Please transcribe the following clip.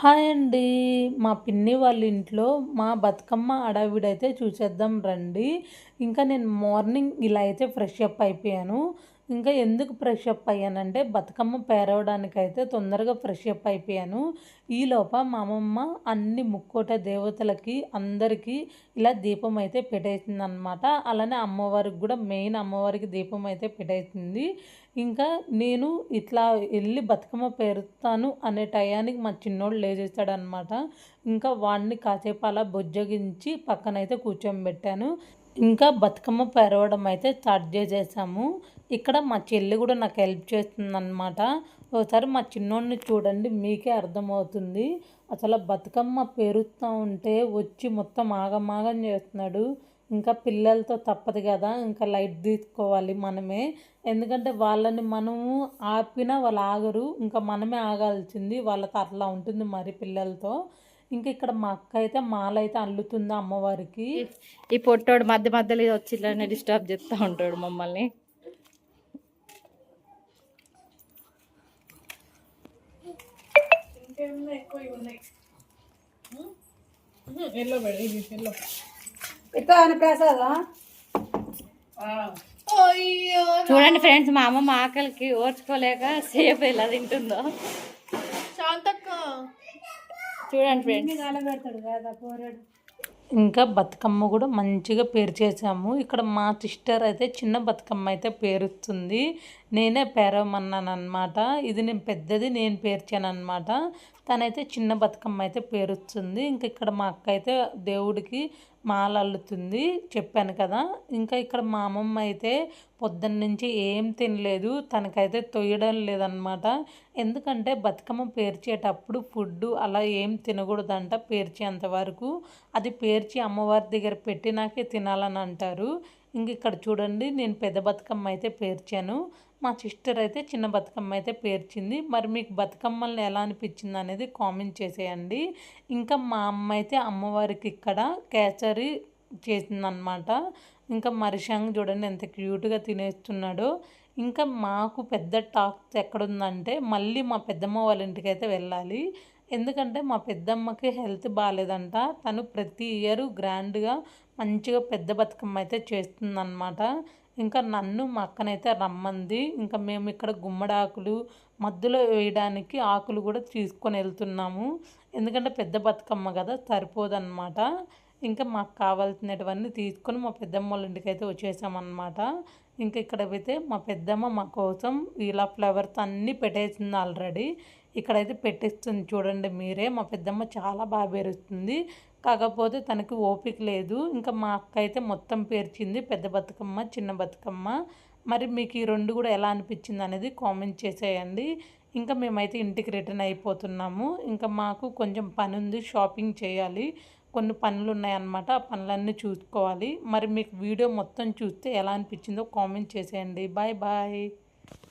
Hi అండి. మా పిన్ని వాళ్ళ ఇంట్లో మా బతుకమ్మ అడవిడైతే చూసేద్దాం రండి. ఇంకా నేను మార్నింగ్ ఇలా అయితే ఫ్రెష్ అప్ అయిపోయాను. ఇంకా ఎందుకు ఫ్రెష్ అప్ అయ్యానంటే బతుకమ్మ పేరవడానికైతే తొందరగా ఫ్రెష్ అప్ అయిపోయాను. ఈలోప మా అమ్మమ్మ అన్ని ముక్కోట దేవతలకి అందరికీ ఇలా దీపం అయితే పెట్టేసింది అనమాట అలానే అమ్మవారికి కూడా మెయిన్ అమ్మవారికి దీపం అయితే పెట్టేసింది. ఇంకా నేను ఇట్లా వెళ్ళి బతుకమ్మ పేరుతాను అనే టయానికి మా చిన్నోడు లేచేస్తాడనమాట ఇంకా వాడిని కాసేపు అలా బొజ్జగించి పక్కనైతే కూర్చోబెట్టాను. ఇంకా బతుకమ్మ పెరవడం అయితే స్టార్ట్ చేసేసాము. ఇక్కడ మా చెల్లి కూడా నాకు హెల్ప్ చేస్తుందన్నమాట. ఒకసారి మా చిన్నోడిని చూడండి మీకే అర్థమవుతుంది. అసలు బతుకమ్మ పెరుగుతూ ఉంటే వచ్చి మొత్తం ఆగమాగం చేస్తున్నాడు. ఇంకా పిల్లలతో తప్పదు కదా ఇంకా లైట్ తీసుకోవాలి మనమే. ఎందుకంటే వాళ్ళని మనము ఆపినా వాళ్ళు ఆగరు ఇంకా మనమే ఆగాల్సింది. వాళ్ళతో అట్లా ఉంటుంది మరి పిల్లలతో. ఇంకా ఇక్కడ మా అక్క అయితే మాల అయితే అల్లుతుంది అమ్మవారికి. ఈ పొట్టోడు మధ్య మధ్యలో వచ్చి ఇలానే డిస్టర్బ్ చేస్తూ ఉంటాడు మమ్మల్ని. చూడండి ఫ్రెండ్స్ మా అమ్మ మా ఆకలికి ఓర్చుకోలేక సేపు ఎలా తింటుందో. చూడండి ఫ్రెండ్స్ ఇంకా బతుకమ్మ కూడా మంచిగా పేరు చేసాము ఇక్కడ మా సిస్టర్ అయితే చిన్న బతుకమ్మ అయితే పేరుస్తుంది. నేనే పేరవమన్నాను అనమాట ఇది నేను పెద్దది నేను పేర్చాను తనైతే చిన్న బతుకమ్మ అయితే పేరుస్తుంది ఇంకా ఇక్కడ మా అక్క అయితే దేవుడికి మాల అల్లుతుంది చెప్పాను కదా. ఇంకా ఇక్కడ మా అమ్మమ్మ అయితే పొద్దున్న నుంచి ఏం తినలేదు తనకైతే తొయ్యడం లేదనమాట ఎందుకంటే బతుకమ్మ పేర్చేటప్పుడు ఫుడ్ అలా ఏం తినకూడదంట పేర్చేంత వరకు. అది పేర్చి అమ్మవారి దగ్గర పెట్టినాకే తినాలని అంటారు. ఇంక ఇక్కడ చూడండి నేను పెద్ద బతుకమ్మ అయితే పేర్చాను. మా సిస్టర్ అయితే చిన్న బతుకమ్మ అయితే పేర్చింది. మరి మీకు బతుకమ్మల్ని ఎలా అనిపించింది అనేది కామెంట్ చేసేయండి. ఇంకా మా అమ్మ అయితే అమ్మవారికి ఇక్కడ కేసరి చేసిందనమాట ఇంకా మరిషాంగ్ చూడండి ఎంత క్యూట్గా తినేస్తున్నాడో. ఇంకా మాకు పెద్ద టాక్స్ ఎక్కడుందంటే మళ్ళీ మా పెద్దమ్మ వాళ్ళ ఇంటికి అయితే వెళ్ళాలి. ఎందుకంటే మా పెద్దమ్మకి హెల్త్ బాగాలేదంట. తను ప్రతి ఇయర్ గ్రాండ్గా మంచిగా పెద్ద బతుకమ్మ అయితే చేస్తుందన్నమాట. ఇంకా నన్ను మా అక్కనైతే రమ్మంది. ఇంకా మేము ఇక్కడ గుమ్మడాకులు మధ్యలో వేయడానికి ఆకులు కూడా తీసుకొని వెళ్తున్నాము. ఎందుకంటే పెద్ద బతుకమ్మ కదా సరిపోదన్నమాట. ఇంకా మాకు కావాల్సినటువన్నీ తీసుకొని మా పెద్దమ్మ వాళ్ళ ఇంటికి అయితే వచ్చేసామన్నమాట. ఇంకా ఇక్కడ అయితే మా పెద్దమ్మ మా కోసం ఇలా ఫ్లవర్స్ అన్నీ పెట్టేసింది ఆల్రెడీ. ఇక్కడైతే పెట్టిస్తుంది చూడండి మీరే. మా పెద్దమ్మ చాలా బాగా పేరుస్తుంది. కాకపోతే తనకి ఓపిక లేదు. ఇంకా మా అక్క అయితే మొత్తం పేర్చింది పెద్ద బతుకమ్మ చిన్న బతుకమ్మ. మరి మీకు ఈ రెండు కూడా ఎలా అనిపించింది అనేది కామెంట్ చేసేయండి. ఇంకా మేమైతే ఇంటికి రిటర్న్ అయిపోతున్నాము. ఇంకా మాకు కొంచెం పని ఉంది షాపింగ్ చేయాలి. కొన్ని పనులు ఉన్నాయన్నమాట. ఆ పనులన్నీ చూసుకోవాలి. మరి మీకు వీడియో మొత్తం చూస్తే ఎలా అనిపించిందో కామెంట్ చేసేయండి. Bye bye.